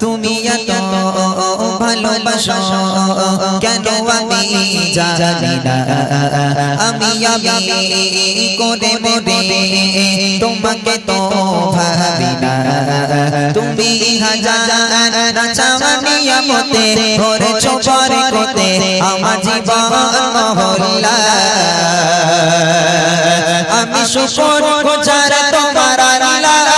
তুমি এত ভালোবাসো কেন আমি জানি না? আমি আমি করে মরে তোমাকে তো ভাবি না। তুমি হাজার চাওয়ানিয়া মতে ধরেছ পরে কোতে আমার জীবন মহল্লা। আমি শুকর গুজার তোমার আল্লাহ।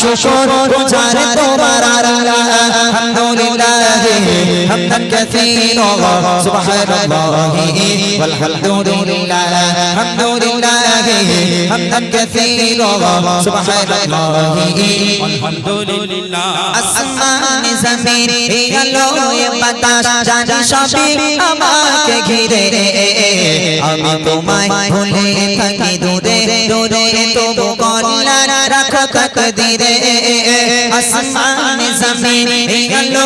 শুকর গুজার তোমার আলহামদুলিল্লাহ। হামদান কাসীরা। সুবহানাল্লাহি। ওয়ালহামদুলিল্লাহ। আলহামদুলিল্লাহ হামদান কাসীরা সুবহানাল্লাহি আলহামদুলিল্লাহ আসমান জমিন আলো বাতাস জানি সবই আমাকে ঘিরে আমি তোমায় ভুলে থাকি দূরে দূরে তবু কল্যাণ রাখো তকদিরে আসমান জমিন আলো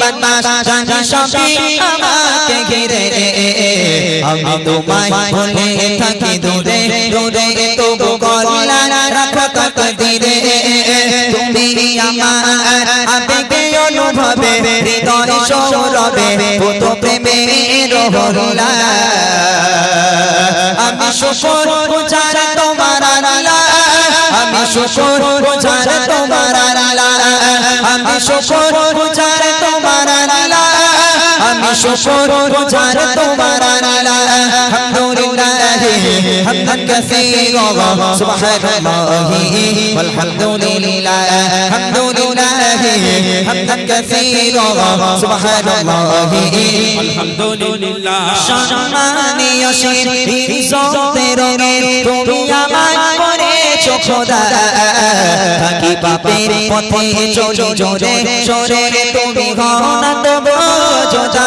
বাতাস জানি সবই আমাকে ঘিরে আমি তোমায় ভুলে থাকি দূরে। দূরে তবু আমি শুকর গুজার তোমার আমি শুকর গুজার তোমার আমি শুকর গুজার তোমার আমি শুকর গুজার তোমার হামদান কাসীরা সুবহানাল্লাহি والحمدلله الحمد لله حمدا كثيرا سبحان الله আলহামদুলিল্লাহ সম্মানীয় শির ইজ্জতের রঙে তুমি আমায় করেছ খোদা থাকি পাপের পথে চলি জোরে সরে তুমি ঘনা তবু যোদা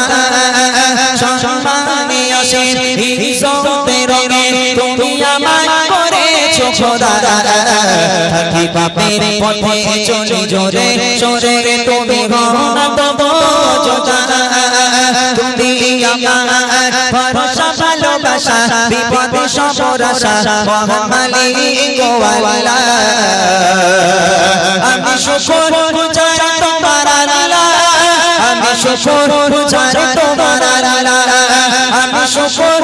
সম্মানীয় শির ইজ্জতের রঙে তুমি আমায় করেছ খোদা। থাকি পাপের পথে চলি জোরে সরে তুমি ঘনা তবু যোদা তুমি আমার ভরসা ভালোবাসা বিপদে সবরাসা মহান মালিক ও আমি শুকর গুজার তোমার আল্লাহ। আমি শুকর গুজার তোমার আল্লাহ। আমি শুকর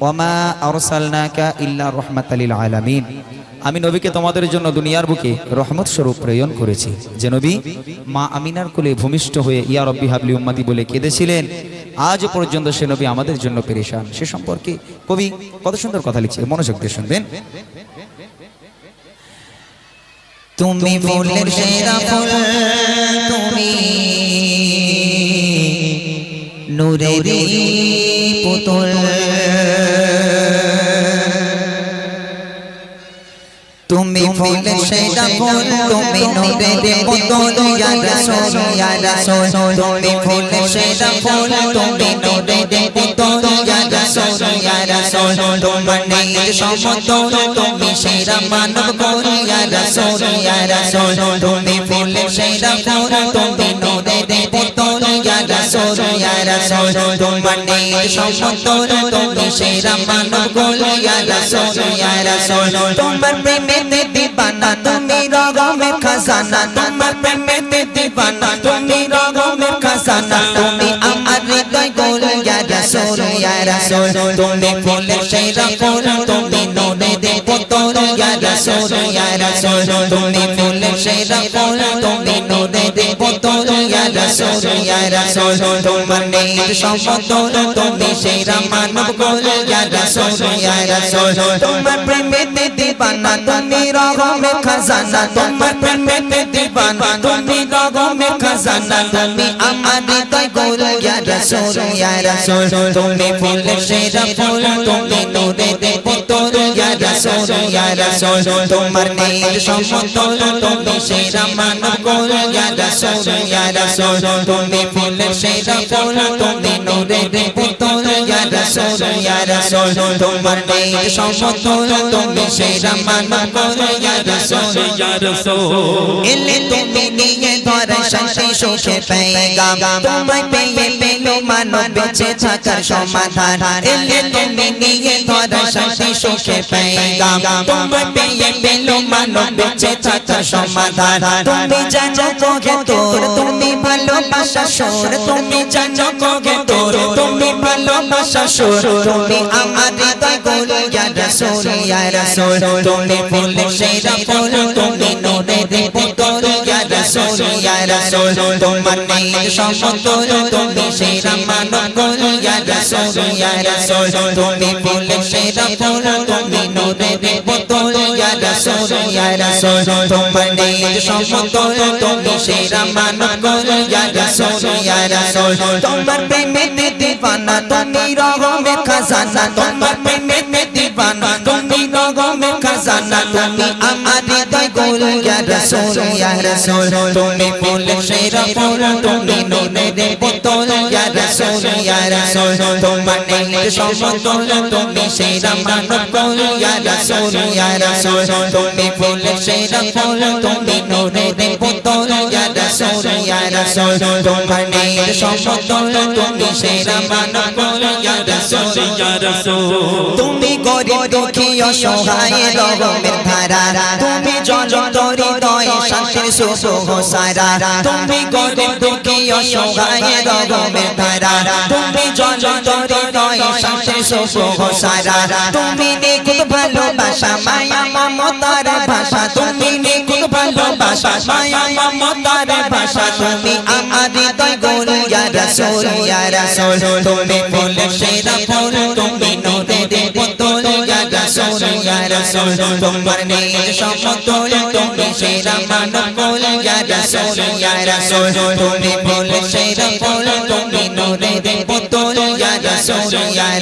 ওয়ামা আরসালনাকা ইল্লা রাহমাতাল লিল আলামিন। আমি নবীকে তোমাদের জন্য দুনিয়ার বুকে রহমত স্বরূপ প্রেরণ করেছি। যে নবী মা আমিনার কোলে ভূমিষ্ঠ হয়ে ইয়া রব্বি হাবলি উম্মাতি বলে কেঁদেছিলেন আজ পর্যন্ত সে নবী আমাদের জন্য পেরেশান। সে সম্পর্কে কবি কত সুন্দর কথা লিখছে মনোযোগ দিয়ে শুনবেন। তুমি ফুলের সেরা ফুল তুমি নূরের পুতুল। তুমি ফুলের সেটা ফুল তুমি নূরের বোতল ইয়া রাসূল ইয়া রাসূল তুমি ফুলের সেটা ফুল তুমি নূরের বোতল ইয়া রাসূল ইয়া রাসূল তোমার নেই সমতল তুমি সেরা মানব কোন ইয়া রাসূল ইয়া রাসূল তুমি ফুলের সেটা ফুল তুমি ইয়া রাসূল ইয়া রাসূল তোমার নেই সমতল তুমি সেরা মানব গোল ইয়া রাসূল ইয়া রাসূল তোমার প্রেমেতে দিবানা তুমি রগমের খাজানা তোমার প্রেমেতে দিবানা তুমি রগমের খাজানা তুমি আমার হৃদয় গোল ইয়া রাসূল ইয়া রাসূল তুমি ফুলের সেরা ফুল তুমি নূরের বোতল ইয়া রাসূল ইয়া রাসূল তুমি ফুলের সেরা ফুল রাসূল ইয়া রাসূল তোমার নেই সমতল তুমি সেরা মানব গোল ইয়া রাসূল ইয়া রাসূল তোমার প্রেমেতে দিবানা তুমি রগমের খাজানা তোমার প্রেমেতে দিবানা তুমি রগমের খাজানা তুমি আমার হৃদয় ফুল তুমি ইয়া রাসূল ইয়া রাসূল তোমার নেই সমতল তুমি সেরা মানব গোল ইয়া রাসূল ইয়া রাসূল তুমি ফুলের সেরা ফুল তুমি নূরের বোতল ইয়া রাসূল ইয়া রাসূল তোমার নেই সমতল তুমি সেরা মানব গোল ইয়া রাসূল ইয়া রাসূল এলে তুমি নিয়ে ধরা শান্তি সুখে পেগাম তোমায় পেয়ে পেল মানব বেঁচে থাকার সমাধান এলে তুমি নিয়ে ধরা শান্তি সুখে পেগাম তোমায় পেয়ে পেল মানব বেঁচে থাকার সমাধান তুমি জানো কোগে তোর তুমি ভালোবাসা সুর তুমি জানো কোগে তোর তুমি ভালোবাসা সুর তুমি আমার হৃদয় গোল ইয়া রাসূল ইয়া রাসূল তুমি ফুলের সেরা ফুল তুমি নূরের বোতল ইয়া রাসূল ইয়া রাসূল তোমার নেই সমতল তুমি সেরা মানব ইয়া রাসূল ইয়া রাসূল তুমি ফুলের সেরা ফুল তুমি তোমার প্রেমেতে দিবানা, তুমি রগমের খাজানা, তোমার প্রেমেতে দিবানা। তুমি তুমি আমার হৃদয় গোল ইয়া রাসূল ইয়া রাসূল, তুমি ফুলের সেরা ফুল তুমি নূরের বোতল ইয়া রাসূল ইয়া রাসূল, তোমার নেই সমতল, তুমি সেরা মানব গোল ইয়া রাসূল ইয়া রাসূল, তুমি ফুলের সেরা ফুল তুমি নূরের রাসূল তোমার নেই সমতল তুমি সেরা মানব গোল ইয়া রাসূল ইয়া রাসূল তুমি গরিব, দুঃখী, অসহায় রগমের ধারা। তুমি জনতরি দয় শান্তির সুখ সারা। তুমি গরিব, দুঃখী, অসহায় রগমের ধারা। তুমি জনতরি দয় শান্তির সুখ সারা। তুমি নিকুত ভালোবাসা, মায়া, মমতার ভাষা। তুমি নিকুত ভালোবাসা মায়া মমতার ভাষা তুমি আমার হৃদয় গোল, ইয়া রাসূল ইয়া রাসূল। তুমি ফুল সেরা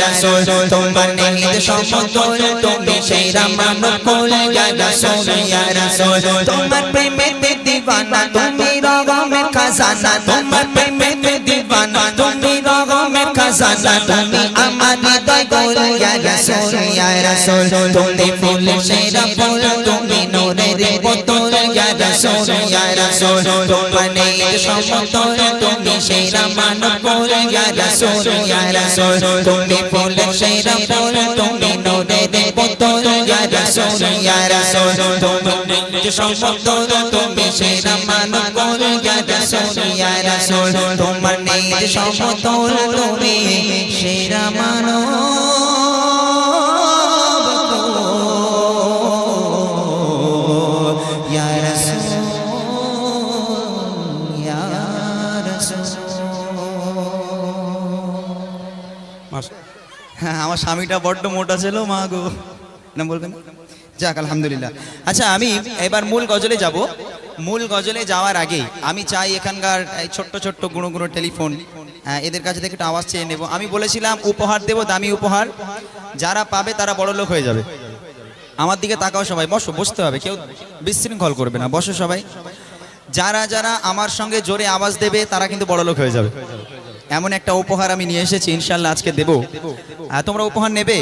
রাসূল, তোমার নেই সমতল তুমি সেরা মানব গোল ইয়া রাসূল ইয়া রাসূল। তোমার প্রেমেতে দিবানা, তুমি রগমের খাজানা। তোমার প্রেমেতে দিবানা, তুমি রগমের খাজানা। তুমি আমার হৃদয় গোল ইয়া রাসূল। রাসূল তুমি ফুলের সেরা ফুল, তুমি সমতল, তুমি সেরা মানব গোল ইয়া রাসূল ইয়া রাসূল তুমি ফুলের সেরা ফুল, তুমি নূরের বোতল ইয়া রাসূল ইয়া রাসূল নেই সমতল, তুমি সেরা মানব গোল ইয়া রাসূল ইয়া রাসূল তোমার সমতল, তুমি সেরা মানব আমার স্বামীটা বড্ড মোটা ছিল মা গো। না বলবেন? যাক আলহামদুলিল্লাহ। আচ্ছা আমি এবার মূল গজলে যাব। মূল গজলে যাওয়ার আগে আমি চাই এখানকার ছোট্ট ছোট্ট গুঁড়ো গুঁড়ো টেলিফোন। হ্যাঁ, এদের কাছে থেকে একটু আওয়াজ চেয়ে নেব। আমি বলেছিলাম উপহার দেব দামি উপহার। যারা পাবে তারা বড় লোক হয়ে যাবে। আমার দিকে তাকাও সবাই। বসো বসতে হবে। কেউ বিশৃঙ্খল করবে না। বসো সবাই। যারা যারা আমার সঙ্গে জোরে আওয়াজ দেবে তারা কিন্তু বড় লোক হয়ে যাবে। এমন একটা উপহার আমি নিয়ে এসেছি ইনশাল্লাহ আজকে দেব। তোমরা উপহার নেবে?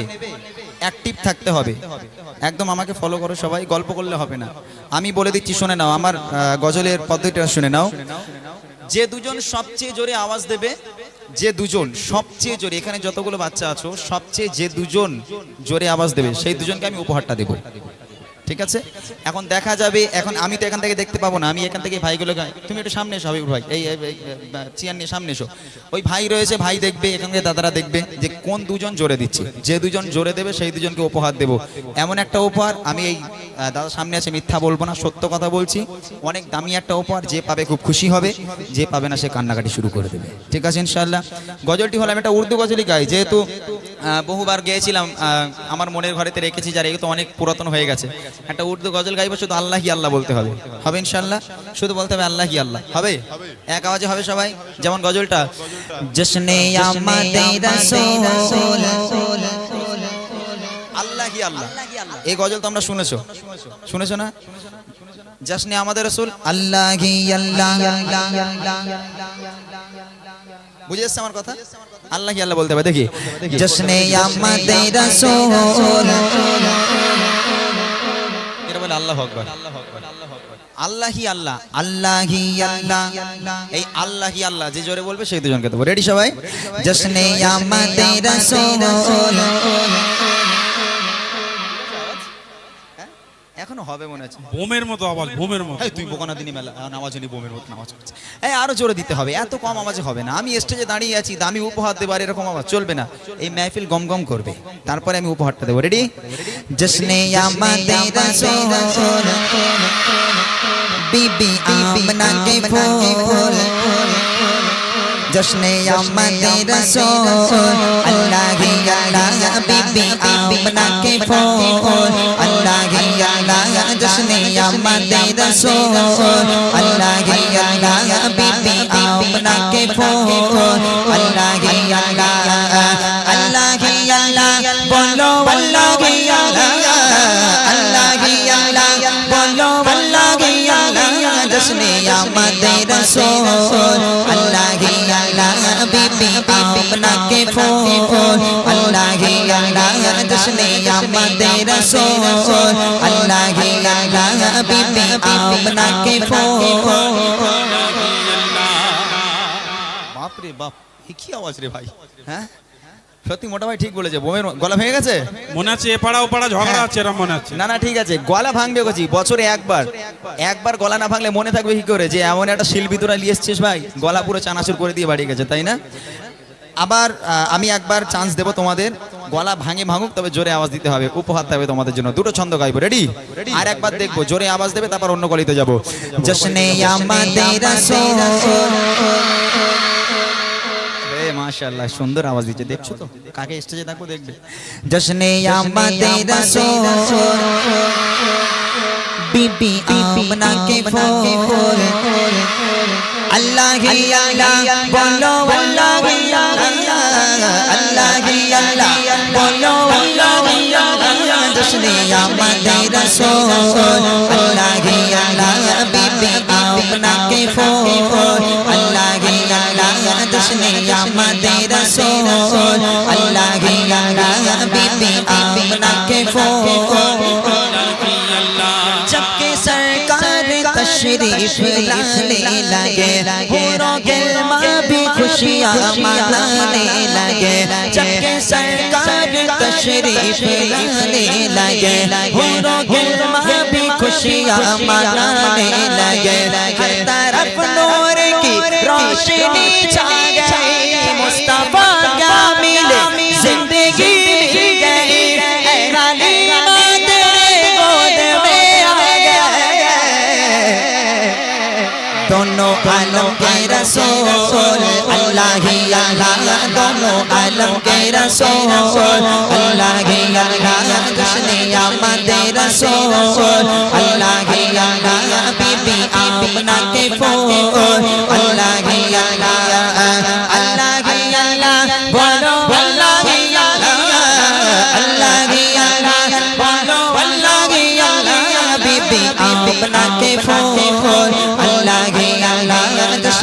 অ্যাক্টিভ থাকতে হবে। একদম আমাকে ফলো করো সবাই, গল্প করলে হবে না। আমি বলে দিচ্ছি, শুনে নাও, আমার গজলের পদ্ধতিটা শুনে নাও। যে দুজন সবচেয়ে জোরে আওয়াজ দেবে, যে দুজন সবচেয়ে জোরে, এখানে যতগুলো বাচ্চা আছো, সবচেয়ে যে দুজন জোরে আওয়াজ দেবে, সেই দুজনকে আমি উপহারটা দেবো। ঠিক আছে? এখন দেখা যাবে, এখন আমি তো এখান থেকে দেখতে পাবো না, আমি এখান থেকে ভাইগুলো তুমি একটু সামনে এসো হাবিবুর ভাই, এই চেয়ার নিয়ে সামনে এসো। ওই ভাই রয়েছে, ভাই দেখবে, এখান থেকে দাদারা দেখবে যে কোন দুজন জোরে দিচ্ছে। যে দুজন জোরে দেবে, সেই দুজনকে উপহার দেবো। এমন একটা উপহার, আমি এই দাদার সামনে আছে, মিথ্যা বলব না, সত্য কথা বলছি। অনেক দামি একটা উপহার, যে পাবে খুব খুশি হবে, যে পাবে না সে কান্নাকাটি শুরু করে দেবে। ঠিক আছে ইনশাল্লাহ গজলটি হলো, আমি একটা উর্দু গজলই গাই, যেহেতু বহুবার গিয়েছিলাম আমার মনের ঘরেতে রেখেছি যার এগুলো তো অনেক পুরাতন হয়ে গেছে। একটা উর্দু গজল গাইবো শুধু আল্লাহি আল্লাহ বলতে হবে। হবে ইনশাল্লাহ শুধু বলতে হবে আল্লাহি আল্লাহ। হবে? এক আওয়াজে হবে সবাই? যেমন গজলটা জশনে আল্লাহি আল্লাহ। এই গজল তো আমরা শুনেছো। শুনেছো না? জাসনে আমাদের রসুল আল্লাহি আল্লাহ। বুঝে এসছে আমার কথা? আল্লাহি আল্লাহ বলতে হবে দেখি। জশনে আল্লাহ আল্লাহ আল্লাহ বলে আল্লাহ আল্লাহ আল্লাহি। আল্লাহ আল্লাহি আল্লাহ। এই আল্লাহি আল্লাহ যে জোরে বলবে সেই দুজনকে দেবো। রেডি সবাই? আল্লাহ আল্লাহ রসুল। এখনও হবে মনে হচ্ছে। বোমের মতো আওয়াজ বোমের মতো। তুই বোকানা দিনই মেলা নামাজ হলি বোমের মতো নামাজ এই আরও জোরে দিতে হবে এত কম আওয়াজে হবে না। আমি স্টেজে দাঁড়িয়ে আছি দামি উপহার দেবার এরকম আওয়াজ চলবে না। এই মেহফিল গম গম করবে। তারপরে আমি উপহারটা দেবো। রেডি জশনে আমাদের রসুল বিবি আমনা কে ফুল জশনে আমাদের রসুল আল্লাহি আল্লাহ বিবি আমনা কে আল্লাহ আল্লাহি আল্লাহ জশ্নে আমাদের রসুল আল্লাহি আল্লাহ বিবি আমনা কে আল্লাহ আল্লাহি আল্লাহ আল্লাহি বাপ রে বাপ কি আওয়াজ রে ভাই হ্যাঁ সত্যি মোটা ভাই ঠিক বলেছে। বোমের গলা ভেঙে গেছে? মনে আছে এপাড়া ওপাড়া ঝগড়া আছে এরম মনে আছে? না না ঠিক আছে। গলা ভাঙবে গেছি বছরে একবার। একবার গলা না ভাঙলে মনে থাকবে কি করে? যে এমন একটা শিল্পী তোরা নিয়ে এসছিস ভাই গলা পুরো চানাচুর করে দিয়ে বাড়ি গেছে তাই না? আবার আমি একবার চান্স দেব তোমাদের। গলা ভাঙে ভাঙুক তবে জোরে আওয়াজ দিতে হবে। উপহার থাকবে তোমাদের জন্য। দুটো ছন্দ গাইবো। রেডি আর একবার দেখব। জোরে আওয়াজ দেবে তারপর অন্য গলিতে যাব। জশনে মাশাআল্লাহ সুন্দর আওয়াজ দিচ্ছে। দেখছ তো? কাকে স্টেজে থাকব দেখবে? জশনে আমাদের বিবি আমনা কে ফুল আল্লাহি আল্লাহ, বলো আল্লাহি আল্লাহ আল্লাহি বলো আল্লাহি জশনে আমাদের রসুল আল্লাহি আল্লাহ বিবি আমনা কে ফুল আল্লাহি আল্লাহ জশনে আমাদের রসুল আল্লাহি আল্লাহ বিবি আমনা কে लाने लगे पूरों माँ भी खुशियाँ मनाने लगे। जबकि सरकार तशरीफ़ लाने लगे। पूरों माँ भी खुशियाँ मनाने लगे। हर तरफ़ नूर की रोशनी छा رسول اللہ ہی اللہ دونوں عالم کے رسول اللہ ہی اللہ جشن آمد رسول اللہ ہی اللہ بی بی آمنا کے فور اللہ ہی اللہ اللہ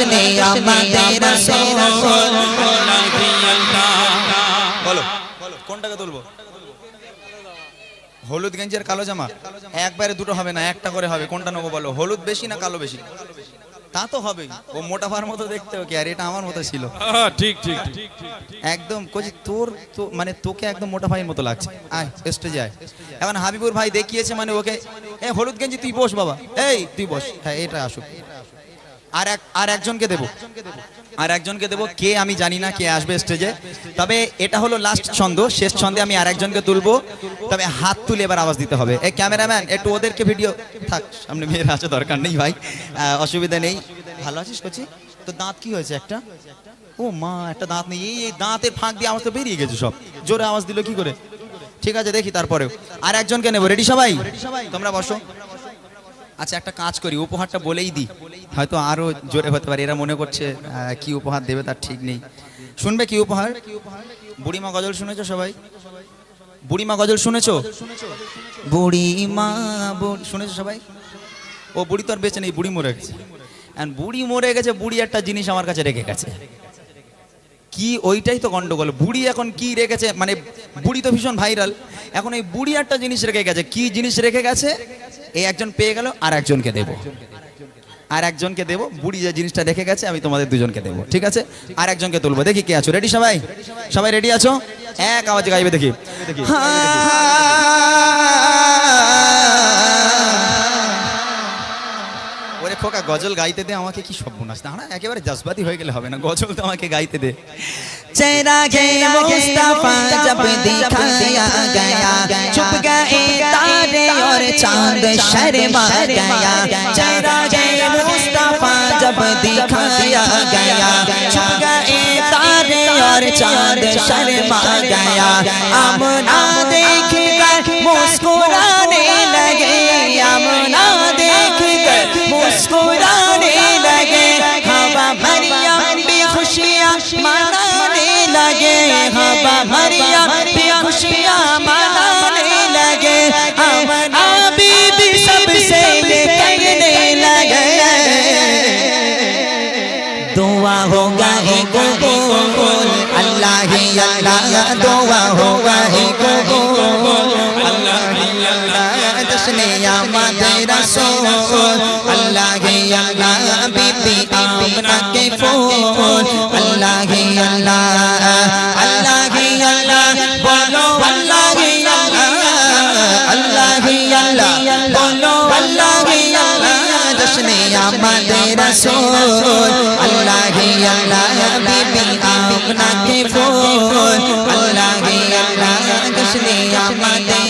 জশনে আমাদের বলো কোনটাকে তুলবো? হলুদ গেঞ্জি আর কালো জামা? একবারে দুটো হবে না একটা করে হবে কোনটা নেব বলো? হলুদ বেশি না কালো বেশি? তা তো হবেই ও মোটা ভার মতো দেখতে কি আর এটা আমার মতো ছিল। হ্যাঁ, ঠিক ঠিক ঠিক। একদম কোজি তোর তো মানে তোকে একদম মোটা ভাইয়ের মতো লাগছে। আয় স্টেজে আয়। এখন হাবিবুর ভাই দেখিয়েছে মানে ওকে এ হলুদ গেঞ্জি তুই বস বাবা এই তুই বস হ্যাঁ এটা আসুক। আর এক, আর একজনকে দেবো। আর একজনকে দেবো। কে আমি জানি না কে আসবে স্টেজে তবে এটা হলো লাস্ট ছন্দ। শেষ ছন্দে আমি আর একজনকে তুলবো। তবে হাত তুলে এবার আওয়াজ দিতে হবে। এই ক্যামেরাম্যান, একটু ওদেরকে ভিডিও থাক, সামনে মেয়েরা আছে, দরকার নেই ভাই। অসুবিধা নেই। ভালো আছিস কচি? তো দাঁত কি হয়েছে একটা? ও মা, একটা দাঁত নেই। এই দাঁতের ফাঁক দিয়ে আওয়াজ তো বেরিয়ে গেছে সব। জোরে আওয়াজ দিল কি করে? ঠিক আছে, দেখি তারপরেও। আর একজনকে নেব। রেডি সবাই? তোমরা বসো। আচ্ছা একটা কাজ করি, উপহারটা বলেই দিই। হয়তো আরও জোরে হতে পারে, এরা মনে করছে কি উপহার দেবে তার ঠিক নেই। শুনবে কি উপহার? বুড়িমা গজল শুনেছো সবাই? বুড়িমা গজল শুনেছো? বুড়ি মা বুড়ি শুনেছো সবাই? ও বুড়ি তো আর বেঁচে নেই, বুড়ি মরে গেছে। বুড়ি মরে গেছে, বুড়ি একটা জিনিস আমার কাছে রেখে গেছে। কি ওইটাই তো গন্ডগোল, বুড়ি এখন কি রেখেছে মানে বুড়ি তো ভীষণ ভাইরাল এখন এই বুড়ি একটা জিনিস রেখে গেছে, কি জিনিস রেখে গেছে? এই একজন পেয়ে গেল, আর একজনকে দেবো। আর একজনকে দেবো, বুড়ি যে জিনিসটা দেখে গেছে, আমি তোমাদের দুজনকে দেবো, ঠিক আছে? আর একজনকে তুলবো, দেখি কে আছো রেডি সবাই? সবাই রেডি আছো? এক আওয়াজে গাইবে দেখি। ওরে খোকা গজল গাইতে দে আমাকে কি সর্বনাশ দাঁড়া একেবারে জজবাতি হয়ে গেলে হবে না গজল তো আমাকে গাইতে দে चेहरा के मुस्तफा जब दिखाया गया छुप गए तारे और चांद शर्मा गया चेहरा के मुस्तफा जब दिखाया गया छुप गए तारे और चांद शर्मा गया आमना देख कर मुस्कुराने लगे आमना আমাদের রাসূল, আল্লাহ আল্লাহ বিবি আপনাকে ফোন আল্লাহ আমাদের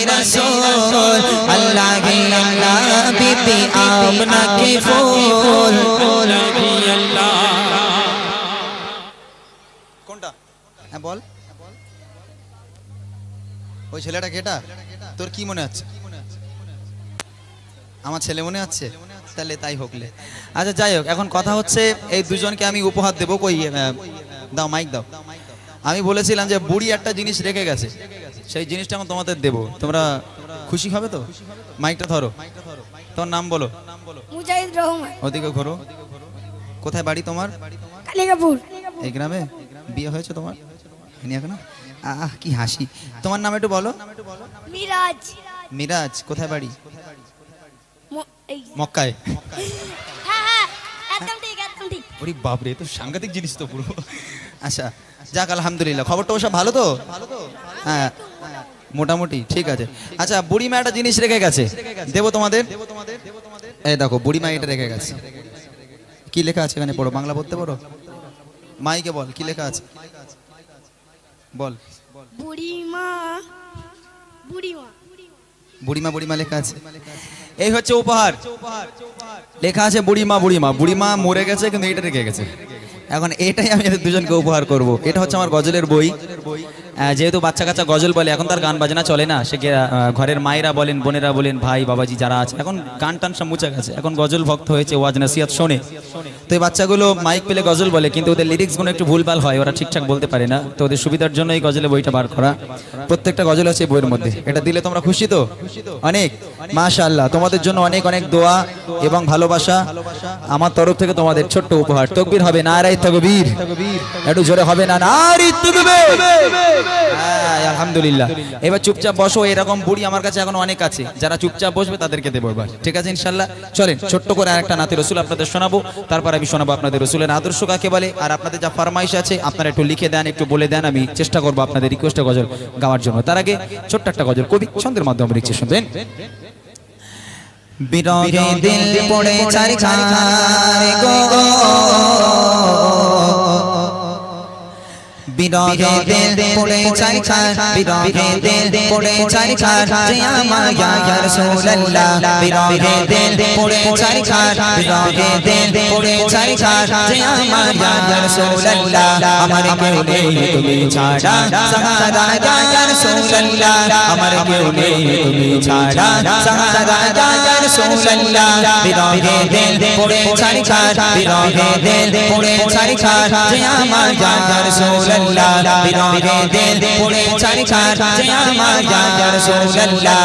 আল্লাহ বিবি আপনাকে কোনটা? হ্যাঁ বল। ওই ছেলেটা কেটা তোর কি মনে হচ্ছে আমার ছেলে মনে হচ্ছে তাহলে তাই হোকলে আচ্ছা যাই হোক এখন কথা হচ্ছে এই দুজনকে আমি উপহার দেবো। কই দাও মাইক দাও। আমি বলেছিলাম যে বুড়ি একটা জিনিস রেখে গেছে সেই জিনিসটা এখন তোমাদের দেবো। তোমরা খুশি হবে তো? মাইকটা ধরো। তোমার নাম বলো। মুজাহিদ রহমান। ওদিকে ঘোরো। কোথায় বাড়ি তোমার? কালিকাপুর এই গ্রামে? বিয়ে হয়েছে তোমার? এখনও? আহ কি হাসি। তোমার নাম একটু বলো। মিরাজ। মিরাজ কোথায় বাড়ি? মক্কায়। হ্যাঁ হ্যাঁ একদম ঠিক একদম ঠিক। ওরে বাপরে এ তো সাংঘাতিক জিনিস তো পুরো। আচ্ছা যাক আলহামদুলিল্লাহ। খবরটা সব ভালো তো? হ্যাঁ মোটামুটি ঠিক আছে। আচ্ছা বুড়িমা একটা জিনিস রেখে গেছে। দেবো তোমাদের? এই দেখো বুড়িমা এটা রেখে গেছে। কি লেখা আছে এখানে? পড়ো বাংলা পড়তে পারো? মাইকে বল কি লেখা আছে? বল। বুড়িমা বুড়িমা। বুড়িমা বুড়িমা লেখা আছে। এই হচ্ছে উপহার। লেখা আছে বুড়িমা বুড়িমা। বুড়িমা মরে গেছে, কিন্তু এটা রেখে গেছে। এখন এটাই আমি দুজনকে উপহার করব। এটা হচ্ছে আমার গজলের বই। যেহেতু বাচ্চা কাচ্চা গজল বলে, এখন তার গান বাজনা চলে না। সে ঘরের মায়েরা বলেন, বোনেরা বলেন, ভাই, বাবাজি যারা আছে, এখন গান টান সব মুছে গেছে। এখন গজল ভক্ত হয়েছে ওয়াজ নাসিয়াত শোনে। তো এই বাচ্চাগুলো মাইক পেলে গজল বলে, কিন্তু ওদের লিরিক্সগুলো একটু ভুলভাল হয়, ওরা ঠিকঠাক বলতে পারে না। তো ওদের সুবিধার জন্য এই গজলে বইটা বার করা। প্রত্যেকটা গজল আছে বইয়ের মধ্যে। এটা দিলে তোমরা খুশি তো? অনেক? মাশাআল্লাহ। তোমাদের জন্য অনেক অনেক দোয়া এবং ভালোবাসা। আমার তরফ থেকে তোমাদের ছোট্ট উপহার। তকবীর হবে নারাই তকবীর। একটু জোরে হবে, না, নারী তকবীর। হ্যাঁ, আলহামদুলিল্লাহ। এবার চুপচাপ বসো এরকম বুড়ি আমার কাছে এখন অনেক আছে। যারা চুপচাপ বসবে তাদেরকে দেবো এবার। ঠিক আছে ইনশাল্লাহ? চলেন ছোট্ট করে আর একটা নাতি রসুল আপনাদের শোনাবো। তারপর আমি শোনাবো আপনাদের রসুলের আদর্শ কাকে বলে। আর আপনাদের যা ফরমাইশ আছে আপনারা একটু লিখে দেন একটু বলে দেন আমি চেষ্টা করব আপনাদের রিকোয়েস্টে গজল গাওয়ার জন্য। তার আগে ছোট্ট একটা গজল কবি ছন্দের মাধ্যমে লিখছে শুনবেন? বিরহে দিল পড়ে চারি খার গো। বিরহে দিল পড়ে চারি খার বিরহে দিল পড়ে চারি খার যে আমার ইয়া রাসূলুল্লাহ বিরহে দিল পড়ে চারি খার বিরহে দিল পড়ে চারি খার যে আমার ইয়া রাসূলুল্লাহ আমার কেউ নেই তুমি ছাড়া সাহারা ইয়া রাসূলুল্লাহ আমার কেউ নেই তুমি ছাড়া সাহারা ইয়া রাসূলুল্লাহ বিরহে দিল পড়ে চারি খার বিরহে দিল পড়ে চারি খার যে আমার ইয়া রাসূলুল্লাহ বিরহে দিল পড়ে চারি খার যে আমার ইয়া রাসূলুল্লাহ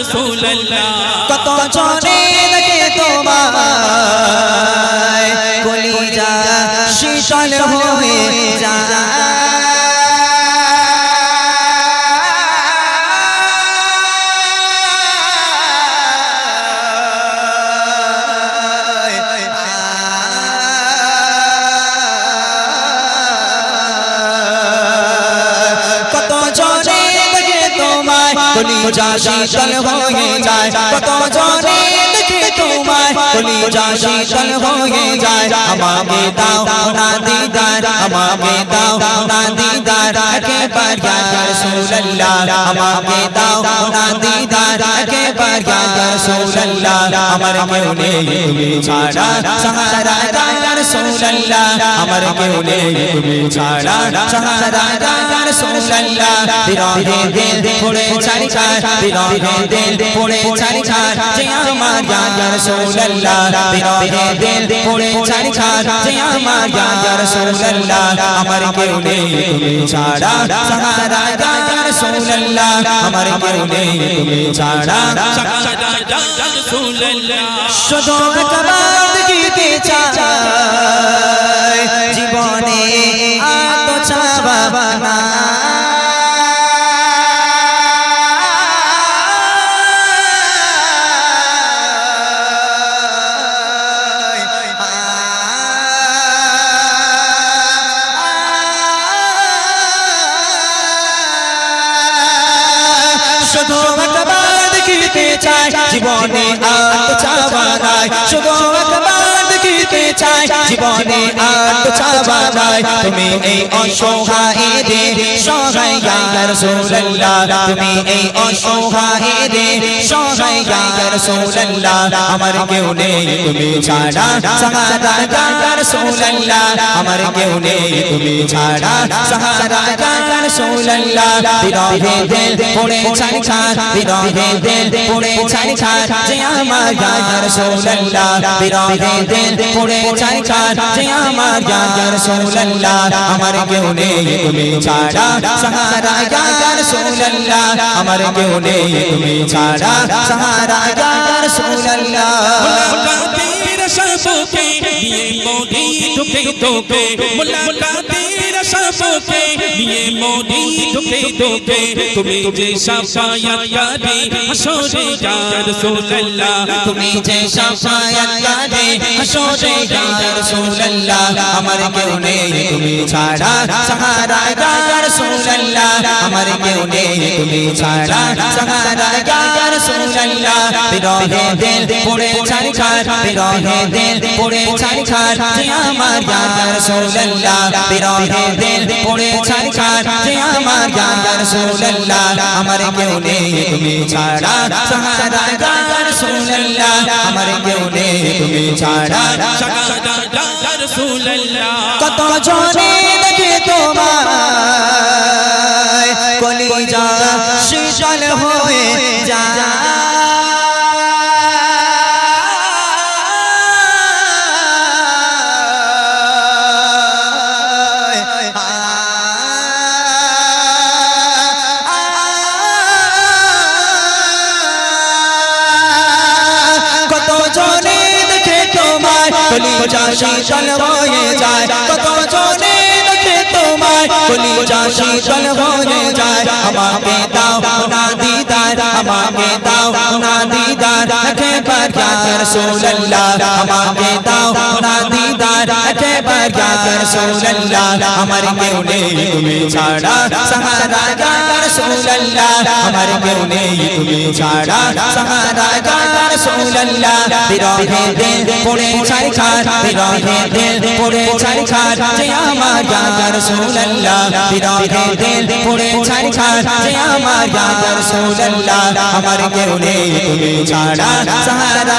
রাসূলুল্লাহ কত জনে দেখে শীতল হয়ে কত তোমায় কলিজা শীতল হয়ে যায় কত জনে কলিজা শীতল হয়ে যায় আমাকে দাও না দিদার আমাকে দাও না দিদার একবার ইয়া রাসূলুল্লাহ আমাকে দাও না দিদার একবার ইয়া রাসূলুল্লাহ আমার কেউ নেই তুমি ছাড়া সাহারা ইয়া রাসূলুল্লাহ আমার কেউ নেই তুমি ছাড়া সাহারা ইয়া রাসূলুল্লাহ বিরহে দিল পড়ে চারি খার বিরহে দিল পড়ে চারি খার যে আমার ইয়া রাসূলুল্লাহ বিরহে দিল পড়ে খার যে আমার ইয়া রাসূলুল্লাহ আমার কেউ নেই তুমি ছাড়া। সাহারা ইয়া রাসূলুল্লাহ আমার কেউ নেই তুমি ছাড়া। জীবনে আর তো চাওয়া না জীবনে জীবনে আর তো চাওয়া নাই তুমি এই অসহায় রে সহায় ইয়া রাসূলুল্লাহ। তুমি এই অসহায় রে সহায় ইয়া রাসূলুল্লাহ। আমার কেউ নেই তুমি ছাড়া সাহারা ইয়া রাসূলুল্লাহ। আমার কেউ নেই তুমি ছাড়া সাহারা ইয়া রাসূলুল্লাহ। বিরহে দিল পড়ে ছাড়ি খার বিরহে দিল পড়ে ছাড়ি খার যে আমার ইয়া রাসূলুল্লাহ। বিরহে দিল পড়ে ছাড়ি খার যে আমার ইয়া রাসূলুল্লাহ আমার কেউ নেই তুমি ছাড়া। সাহারা ইয়া রাসূলুল্লাহ আমার কেউ নেই তুমি ছাড়া। সাহারা ইয়া রাসূলুল্লাহ নিয়ে মোদি ঢুকে ঢুকে তুমি যে সাফায়াত কারে হাসরে ইয়া রাসূলুল্লাহ তুমি যে সাফায়াত কারে হাসরে ইয়া রাসূলুল্লাহ আমার কেউ নেই তুমি ছাড়া, সাহারা ইয়া রাসূলুল্লাহ আমার কেউ নেই তুমি ছাড়া, সাহারা ইয়া রাসূলুল্লাহ বিরহে দিল পড়ে ছাড়ি খার বিরহে দিল পড়ে ছাড়ি খার আমার ইয়া রাসূলুল্লাহ বিরহে দিল পড়ে ছাড়ি যে আমার ইয়া রাসূলুল্লাহ আমার কেউ নেই তুমি ছাড়া সাহারা ইয়া রাসূলুল্লাহ আমার কত জনে হয়ে কলিজা শীতল হয়ে যায়, কত জনে দেখে তোমায়। কলিজা শীতল হয়ে যায়, আমাকে দাও না দিদার, আমাকে দাও না দিদার। একবার ইয়া রাসূলুল্লাহ, আমাকে দাও না দিদার, একবার ইয়া আমার কেউ নেই তুমি ছাড়া। সাহারা ইয়া আমার কেউ নেই তুমি ছাড়া। সাহারা ইয়া বিরহে দিল পড়ে ছাই খার বিরহে দিল পড়ে ছাই খার যে আমার ইয়া রাসূলুল্লাহ বিরহে দিল পড়ে ছাই খার যে আমার ইয়া রাসূলুল্লাহ আমার কেউ নেই তুমি ছাড়া। সাহারা